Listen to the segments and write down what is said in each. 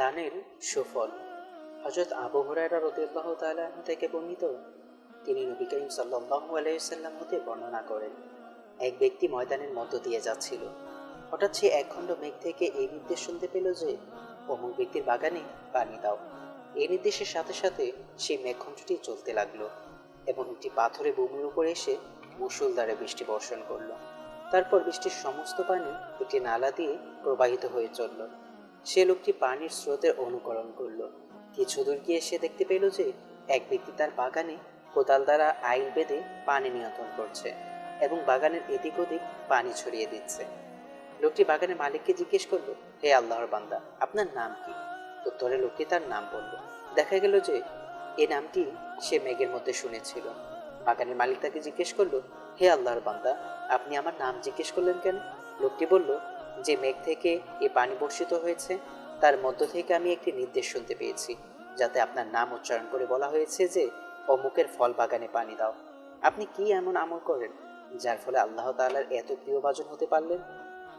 দানের সুফল। হজরত আবু হুরায়রা রদিয়াল্লাহ তাআলা থেকে বর্ণিত, তিনি নবী করিম সাল্লাল্লাহু আলাইহি সাল্লাম হতে বর্ণনা করেন। এক ব্যক্তি ময়দানের মধ্য দিয়ে যাচ্ছিল। হঠাৎ সে একখণ্ড মেঘ থেকে এই নির্দেশ শুনতে পেল যে, অমুক ব্যক্তির বাগানে পানি দাও। এই নির্দেশের সাথে সাথে সেই মেঘখণ্ডটি চলতে লাগল এবং একটি পাথরে ভূমির উপরে এসে মুসুলধারে বৃষ্টি বর্ষণ করল। তারপর বৃষ্টির সমস্ত পানি একটি নালা দিয়ে প্রবাহিত হয়ে চলল। সে লোকটি পানির স্রোতের অনুকরণ করল। কিছু দূর গিয়ে সে দেখতে পেল যে এক ব্যক্তি তার বাগানে কোদাল দ্বারা আইল বেঁধে পানি নিয়ন্ত্রণ করছে এবং বাগানের এদিক ওদিক পানি ছড়িয়ে দিচ্ছে। লোকটি বাগানের মালিককে জিজ্ঞেস করল, হে আল্লাহর বান্দা, আপনার নাম কি? উত্তরে লোকটি তার নাম বলল, দেখা গেল যে এই নামটি সে মেঘের মধ্যে শুনেছিল। বাগানের মালিক তাকে জিজ্ঞেস করল, হে আল্লাহর বান্দা, আপনি আমার নাম জিজ্ঞেস করলেন কেন? লোকটি বলল যে মেঘ থেকে এ পানি বর্ষিত হয়েছে, তার মধ্য থেকে আমি একটি নির্দেশ শুনতে পেয়েছি, যাতে আপনার নাম উচ্চারণ করে বলা হয়েছে যে, অমুকের ফল বাগানে পানি দাও। আপনি কি এমন আমল করেন, যার ফলে আল্লাহ তাআলার এত প্রিয়ভাজন হতে পারলেন?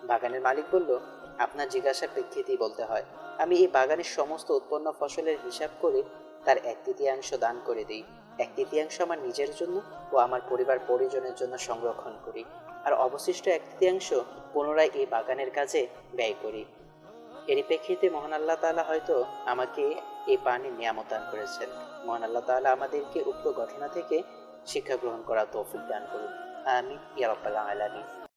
বাগানের মালিক বলল, আপনার জিজ্ঞাসার প্রেক্ষিতেই বলতে হয়, আমি এই বাগানের সমস্ত উৎপন্ন ফসলের হিসাব করে তার এক তৃতীয়াংশ দান করে দিই। এক তৃতীয়াংশ আমার নিজের জন্য ও আমার পরিবার পরিজনের জন্য সংরক্ষণ করি। আর অবশিষ্ট এক তৃতীয়াংশ পুনরায় এই বাগানের কাজে ব্যয় করি। এর প্রেক্ষিতে মহান আল্লাহ তালা হয়তো আমাকে এই পানির নিয়ামত দান করেছেন। মহান আল্লাহ তালা আমাদেরকে উক্ত ঘটনা থেকে শিক্ষা গ্রহণ করা তৌফিক দান করুন। আমি ইয়া রাব্বাল আলামিন।